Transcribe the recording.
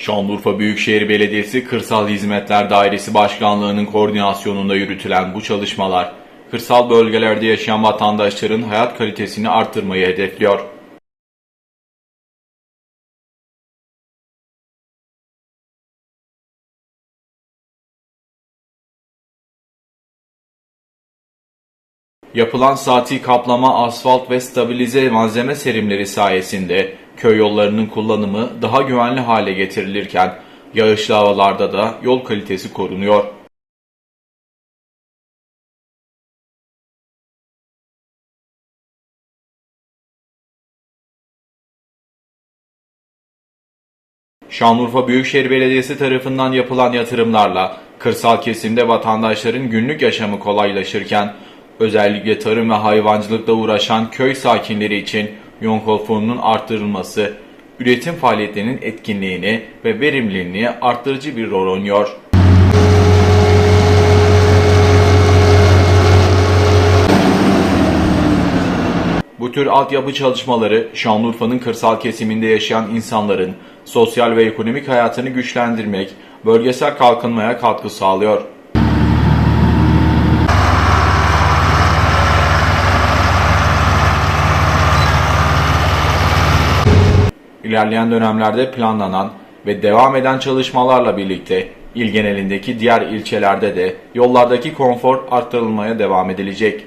Şanlıurfa Büyükşehir Belediyesi Kırsal Hizmetler Dairesi Başkanlığı'nın koordinasyonunda yürütülen bu çalışmalar, kırsal bölgelerde yaşayan vatandaşların hayat kalitesini arttırmayı hedefliyor. Yapılan saati kaplama, asfalt ve stabilize malzeme serimleri sayesinde köy yollarının kullanımı daha güvenli hale getirilirken yağışlı havalarda da yol kalitesi korunuyor. Şanlıurfa Büyükşehir Belediyesi tarafından yapılan yatırımlarla kırsal kesimde vatandaşların günlük yaşamı kolaylaşırken özellikle tarım ve hayvancılıkla uğraşan köy sakinleri için yol konforunun arttırılması, üretim faaliyetlerinin etkinliğini ve verimliliğini arttırıcı bir rol oynuyor. Bu tür altyapı çalışmaları Şanlıurfa'nın kırsal kesiminde yaşayan insanların sosyal ve ekonomik hayatını güçlendirmek, bölgesel kalkınmaya katkı sağlıyor. İlerleyen dönemlerde planlanan ve devam eden çalışmalarla birlikte il genelindeki diğer ilçelerde de yollardaki konfor arttırılmaya devam edilecek.